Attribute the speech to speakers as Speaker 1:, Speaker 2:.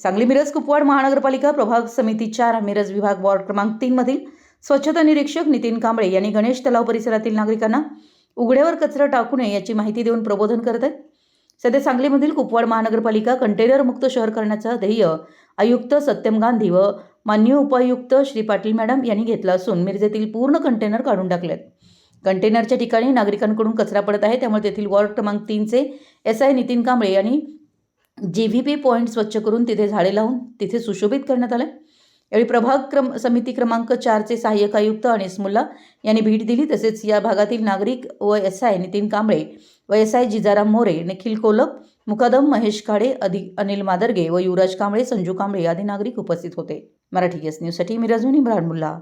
Speaker 1: सांगली मिरज कुपवाड महानगरपालिका प्रभाग समिती चार मिरज विभाग वॉर्ड क्रमांक तीन मधील स्वच्छता निरीक्षक नितीन कांबळे यांनी गणेश तलाव परिसरातील नागरिकांना उघड्यावर कचरा टाकू नये याची माहिती देऊन प्रबोधन करत आहेत. सध्या सांगलीमधील कुपवाड महानगरपालिका कंटेनर मुक्त शहर करण्याचं ध्येय आयुक्त सत्यम गांधी व मान्य उपायुक्त श्री पाटील मॅडम यांनी घेतलं असून मिरजेतील पूर्ण कंटेनर काढून टाकलेत. कंटेनरच्या ठिकाणी नागरिकांकडून कचरा पडत आहे त्यामुळे तेथील वॉर्ड क्रमांक तीनचे एस आय नितीन कांबळे यांनी जी व्ही पी पॉईंट स्वच्छ करून तिथे झाडे लावून तिथे सुशोभित करण्यात आलं यावेळी प्रभाग क्रम समिती क्रमांक चारचे सहाय्यक आयुक्त अनिस मुल्ला यांनी भेट दिली. तसेच या भागातील नागरिक व एस आय नितीन कांबळे व एस आय जिजाराम मोरे निखिल कोलप मुकादम महेश खाडे अधि अनिल मादर्गे व युवराज कांबळे संजू कांबळे आदी नागरिक उपस्थित होते. मराठी एस न्यूजसाठी मिराजून इम्रान मुल्ला